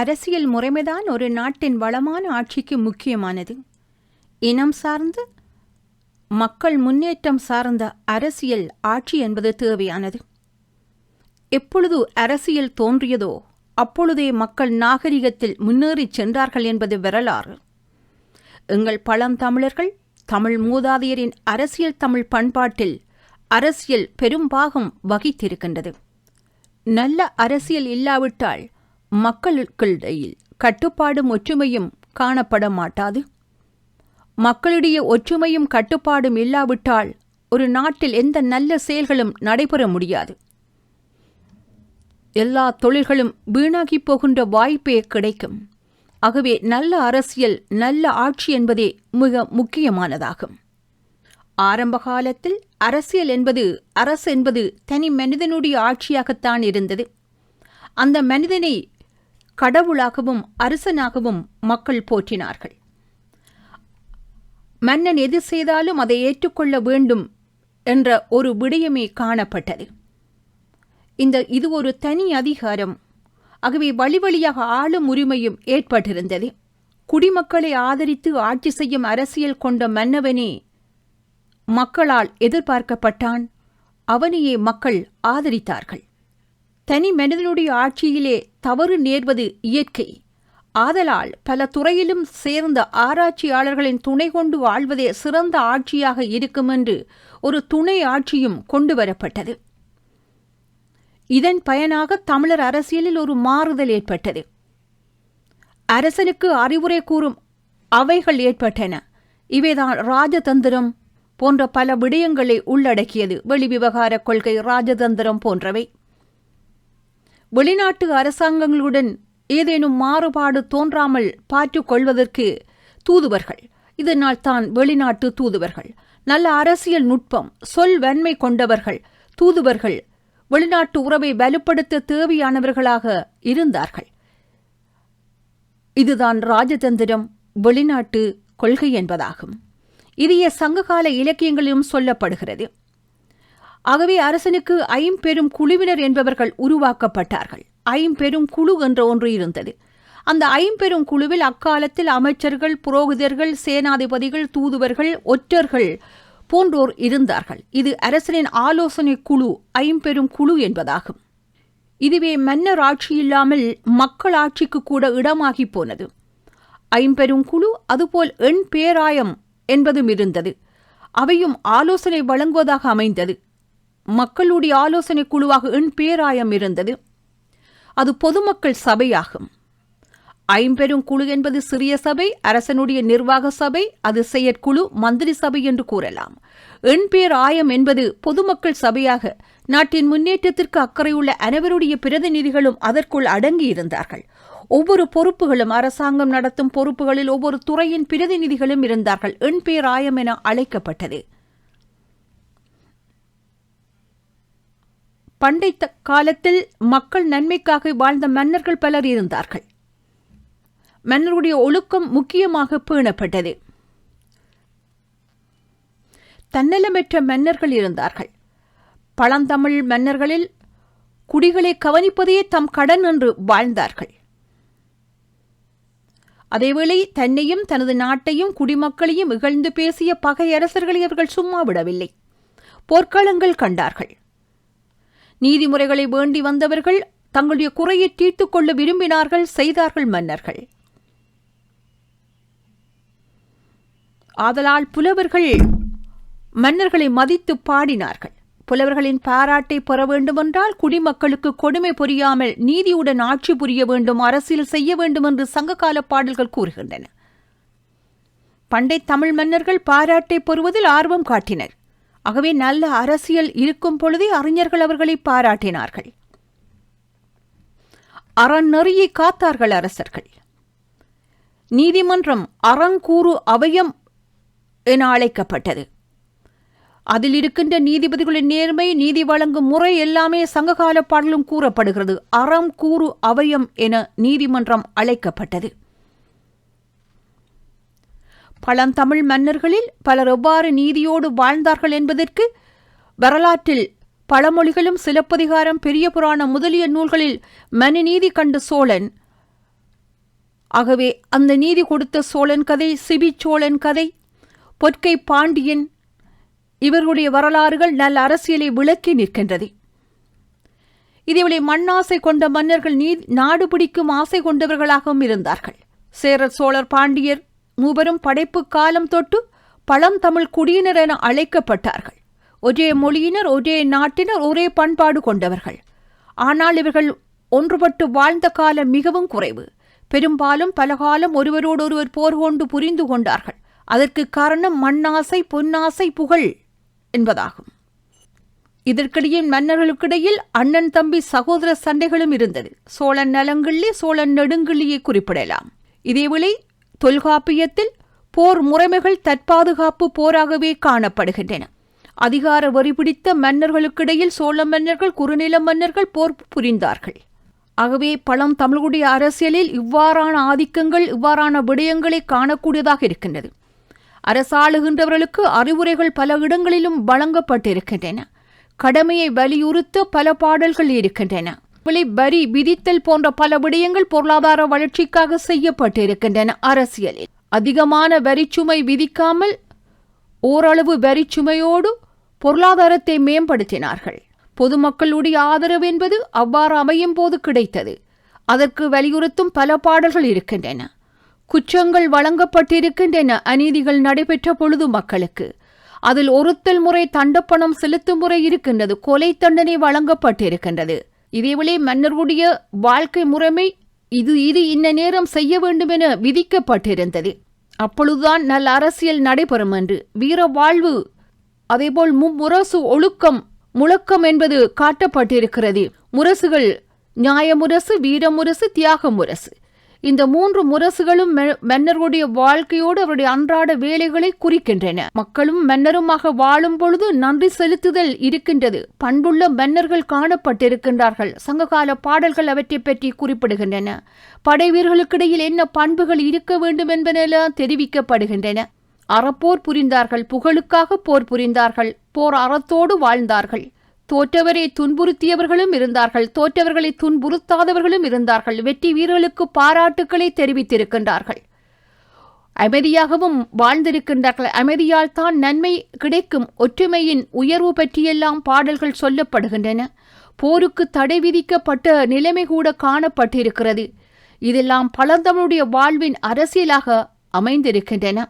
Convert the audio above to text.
அரசியல் முறைமைதான் ஒரு நாட்டின் வளமான ஆட்சிக்கு முக்கியமானது. இனம் சார்ந்து மக்கள் முன்னேற்றம் சார்ந்த அரசியல் ஆட்சி என்பது தேவையானது. எப்பொழுது அரசியல் தோன்றியதோ அப்பொழுதே மக்கள் நாகரிகத்தில் முன்னேறிச் சென்றார்கள் என்பது வரலாறு. எங்கள் பழந்தமிழர்கள் தமிழ் மூதாதையரின் அரசியல் தமிழ் பண்பாட்டில் அரசியல் பெரும்பாகம் வகித்திருக்கின்றது. நல்ல அரசியல் இல்லாவிட்டால் மக்களுக்கிடையில் கட்டுப்பாடும் ஒற்றுமையும் காணப்பட மாட்டாது மக்களிடையே ஒற்றுமையும் கட்டுப்பாடும் இல்லாவிட்டால் ஒரு நாட்டில் எந்த நல்ல செயல்களும் நடைபெற முடியாது. எல்லா தொழில்களும் வீணாகி போகின்ற வாய்ப்பே கிடைக்கும். ஆகவே நல்ல அரசியல் நல்ல ஆட்சி என்பதே மிக முக்கியமானதாகும். ஆரம்ப காலத்தில் அரசியல் என்பது அரசு என்பது தனி மனிதனுடைய ஆட்சியாகத்தான் இருந்தது. அந்த மனிதனை கடவுளாகவும் அரசனாகவும் மக்கள் போற்றினார்கள். மன்னன் எது செய்தாலும் அதை ஏற்றுக்கொள்ள வேண்டும் என்ற ஒரு விடயமே காணப்பட்டது. இந்த இது ஒரு தனி அதிகாரம். ஆகவே வழி வழியாக ஆளும் உரிமையும் ஏற்பட்டிருந்தது. குடிமக்களை ஆதரித்து ஆட்சி செய்யும் அரசியல் கொண்ட மன்னவனே மக்களால் எதிர்பார்க்கப்பட்டான். அவனையே மக்கள் ஆதரித்தார்கள். தனி மனிதனுடைய ஆட்சியிலே தவறு நேர்வது இயற்கை. ஆதலால் பல துறையிலும் சேர்ந்த ஆராய்ச்சியாளர்களின் துணை கொண்டு வாழ்வதே சிறந்த ஆட்சியாக இருக்கும் என்று ஒரு துணை ஆட்சியும் கொண்டு வரப்பட்டது. இதன் பயனாக தமிழர் அரசியலில் ஒரு மாறுதல் ஏற்பட்டது. அரசனுக்கு அறிவுரை கூறும் அவைகள் ஏற்பட்டன. இவைதான் ராஜதந்திரம் போன்ற பல விடயங்களை உள்ளடக்கியது. வெளிவிவகார கொள்கை ராஜதந்திரம் போன்றவை. வெளிநாட்டு அரசாங்கங்களுடன் ஏதேனும் மாறுபாடு தோன்றாமல் பாற்றுக்கொள்வதற்கு தூதுவர்கள். இதனால் தான் வெளிநாட்டு தூதுவர்கள். நல்ல அரசியல் நுட்பம் சொல் வன்மை கொண்டவர்கள் தூதுவர்கள் வெளிநாட்டு உறவை வலுப்படுத்த தேவையானவர்களாக இருந்தார்கள். இதுதான் ராஜதந்திரம் வெளிநாட்டு கொள்கை என்பதாகும். இதைய சங்ககால இலக்கியங்களிலும் சொல்லப்படுகிறது. ஆகவே அரசனுக்கு ஐம்பெரும் குழுவினர் என்பவர்கள் உருவாக்கப்பட்டார்கள். ஐம்பெரும் குழு என்ற ஒன்று இருந்தது. அந்த ஐம்பெரும் குழுவில் அக்காலத்தில் அமைச்சர்கள் புரோகிதர்கள் சேனாதிபதிகள் தூதுவர்கள் ஒற்றர்கள் போன்றோர் இருந்தார்கள். இது அரசனின் ஆலோசனை குழு ஐம்பெரும் குழு என்பதாகும். இதுவே மன்னர் ஆட்சி இல்லாமல் மக்கள் ஆட்சிக்கு கூட இடமாகி போனது. ஐம்பெரும் குழு அதுபோல் எண் பேராயம் என்பதும் இருந்தது. அவையும் ஆலோசனை வழங்குவதாக அமைந்தது. மக்களுடைய ஆலோசனை குழுவாக எண் பேராயம் இருந்தது. அது பொதுமக்கள் சபையாகும். ஐம்பெரும் குழு என்பது சிறிய சபை அரசனுடைய நிர்வாக சபை அது செயற்குழு மந்திரி சபை என்று கூறலாம். எண் பேர் ஆயம் என்பது பொதுமக்கள் சபையாக நாட்டின் முன்னேற்றத்திற்கு அக்கறையுள்ள அனைவருடைய பிரதிநிதிகளும் அதற்குள் அடங்கி இருந்தார்கள் ஒவ்வொரு பொறுப்புகளும் அரசாங்கம் நடத்தும் பொறுப்புகளில் ஒவ்வொரு துறையின் பிரதிநிதிகளும் இருந்தார்கள். எண் பேர் ஆயம் என அழைக்கப்பட்டது. பண்டை காலத்தில் மக்கள் நன்மைக்காக வாழ்ந்த மன்னர்கள் பலர் இருந்தார்கள். மன்னருடைய ஒழுக்கம் முக்கியமாக பேணப்பட்டது. தன்னலமற்ற மன்னர்கள் இருந்தார்கள். பழந்தமிழ் மன்னர்களில் குடிகளை கவனிப்பதையே தம் கடன் என்று வாழ்ந்தார்கள். அதேவேளை தன்னையும் தனது நாட்டையும் குடிமக்களையும் இகழ்ந்து பேசிய பகை அரசர்களை அவர்கள் சும்மா விடவில்லை. போர்க்களங்கள் கண்டார்கள். நீதிமுறைகளை வேண்டி வந்தவர்கள் தங்களுடைய குறையை தீர்த்துக் கொள்ள விரும்பினார்கள் செய்தார்கள் மன்னர்கள். ஆதலால் புலவர்கள் மன்னர்களை மதித்து பாடினார்கள். புலவர்களின் பாராட்டை பெற வேண்டுமென்றால் குடிமக்களுக்கு கொடுமை புரியாமல் நீதியுடன் ஆட்சி புரிய வேண்டும் அரசியல் செய்ய வேண்டும் என்று சங்ககால பாடல்கள் கூறுகின்றன. பண்டை தமிழ் மன்னர்கள் பாராட்டை பெறுவதில் ஆர்வம் காட்டினர். ஆகவே நல்ல அரசியல் இருக்கும் பொழுதே அறிஞர்கள் அவர்களை பாராட்டினார்கள். அறநெறியை காத்தார்கள் அரசர்கள். நீதிமன்றம் அறங்கூறு அவயம் என அழைக்கப்பட்டது. அதில் இருக்கின்ற நீதிபதிகளின் நேர்மை நீதி வழங்கும் முறை எல்லாமே சங்ககால பாடலும் கூறப்படுகிறது. அறம் கூறு அவயம் என நீதிமன்றம் அழைக்கப்பட்டது. பழந்தமிழ் மன்னர்களில் பலர் எவ்வாறு நீதியோடு வாழ்ந்தார்கள் என்பதற்கு வரலாற்றில் பழமொழிகளும் சிலப்பதிகாரம் பெரிய புராணம் முதலிய நூல்களில் மனுநீதி கண்ட சோழன். ஆகவே அந்த நீதி கொடுத்த சோழன் கதை சிபி சோழன் கதை பொற்கை பாண்டியன் இவர்களுடைய வரலாறுகள் நல்ல அரசியலை விளக்கி நிற்கின்றது. இதேவேளை மண்ணாசை கொண்ட மன்னர்கள் நீ நாடு பிடிக்கும் ஆசை கொண்டவர்களாகவும் இருந்தார்கள். சேரர் சோழர் பாண்டியர் மூவரும் படைப்பு காலம் தொட்டு பழந்தமிழ் குடியினர் என அழைக்கப்பட்டார்கள். ஒரே மொழியினர் ஒரே நாட்டினர் ஒரே பண்பாடு கொண்டவர்கள். ஆனால் இவர்கள் ஒன்றுபட்டு வாழ்ந்த காலம் மிகவும் குறைவு. பெரும்பாலும் பலகாலம் ஒருவரோடொருவர் போர் கொண்டு புரிந்து கொண்டார்கள். அதற்கு காரணம் மண்ணாசை பொன்னாசை புகழ் என்பதாகும். இதற்கிடையே மன்னர்களுக்கிடையில் அண்ணன் தம்பி சகோதர சண்டைகளும் இருந்தது. சோழன் நலங்கிள்ளி சோழன் நெடுங்கிள்ளியை குறிப்பிடலாம். இதேவேளை தொல்காப்பியத்தில் போர் முறைமைகள் தற்பாதுகாப்பு போராகவே காணப்படுகின்றன. அதிகார வரி பிடித்த மன்னர்களுக்கிடையில் சோழ மன்னர்கள் குறுநில மன்னர்கள் போர் புரிந்தார்கள். ஆகவே பழம் தமிழ்குடி அரசியலில் இவ்வாறான ஆதிக்கங்கள் இவ்வாறான விடயங்களை காணக்கூடியதாக இருக்கின்றது. அரசாளுகின்றவர்களுக்கு அறிவுரைகள் பல இடங்களிலும் வழங்கப்பட்டிருக்கின்றன. கடமையை வலியுறுத்த பல பாடல்கள் இருக்கின்றன. விலை வரி விதித்தல் போன்ற பல விடயங்கள் பொருளாதார வளர்ச்சிக்காக செய்யப்பட்டிருக்கின்றன அரசியலில். அதிகமான வரிச்சுமை விதிக்காமல் ஓரளவு வரிச்சுமையோடு பொருளாதாரத்தை மேம்படுத்தினார்கள். பொதுமக்களுடைய ஆதரவு என்பது அவ்வாறு அமையும் போது கிடைத்தது. அதற்கு வலியுறுத்தும் பல பாடல்கள் இருக்கின்றன. குற்றங்கள் வழங்கப்பட்டிருக்கின்றன அநீதிகள் நடைபெற்ற பொழுது மக்களுக்கு. அதில் ஒருத்தல் முறை தண்டப்பணம் செலுத்தும் முறை இருக்கின்றது கொலை தண்டனை வழங்கப்பட்டிருக்கின்றது. இதேவேளை மன்னருடைய வாழ்க்கை முறைமை இது இது இன்ன நேரம் செய்ய வேண்டும் என விதிக்கப்பட்டிருந்தது. அப்பொழுதுதான் நல்ல அரசியல் நடைபெறும் என்று வீர வாழ்வு அதேபோல் மும்முரசு ஒழுக்கம் முழக்கம் என்பது காட்டப்பட்டிருக்கிறது. முரசுகள் நியாயமுரசு வீரமுரசு தியாகமுரசு. இந்த மூன்று முரசுகளும் மன்னர்களுடைய வாழ்க்கையோடு அவருடைய அன்றாட வேலைகளை குறிக்கின்றன. மக்களும் மன்னருமாக வாழும் பொழுது நன்றி செலுத்துதல் இருக்கின்றது. பண்புள்ள மன்னர்கள் காணப்பட்டிருக்கின்றார்கள். சங்ககால பாடல்கள் அவற்றை பற்றி குறிப்பிடுகின்றன. படை வீரர்களுக்கிடையில் என்ன பண்புகள் இருக்க வேண்டும் என்பதெல்லாம் தெரிவிக்கப்படுகின்றன. அறப்போர் புரிந்தார்கள் புகழுக்காக போர் புரிந்தார்கள் போர் அறத்தோடு வாழ்ந்தார்கள். தோற்றவரை துன்புறுத்தியவர்களும் இருந்தார்கள். தோற்றவர்களை துன்புறுத்தாதவர்களும் இருந்தார்கள். வெற்றி வீரர்களுக்கு பாராட்டுக்களை தெரிவித்திருக்கின்றார்கள். அமைதியாகவும் வாழ்ந்திருக்கின்றார்கள். அமைதியால் தான் நன்மை கிடைக்கும். ஒற்றுமையின் உயர்வு பற்றியெல்லாம் பாடல்கள் சொல்லப்படுகின்றன. போருக்கு தடை விதிக்கப்பட்ட நிலைமை கூட காணப்பட்டிருக்கிறது. இதெல்லாம் பழந்தமிழுடைய வாழ்வின் அரசியலாக அமைந்திருக்கின்றன.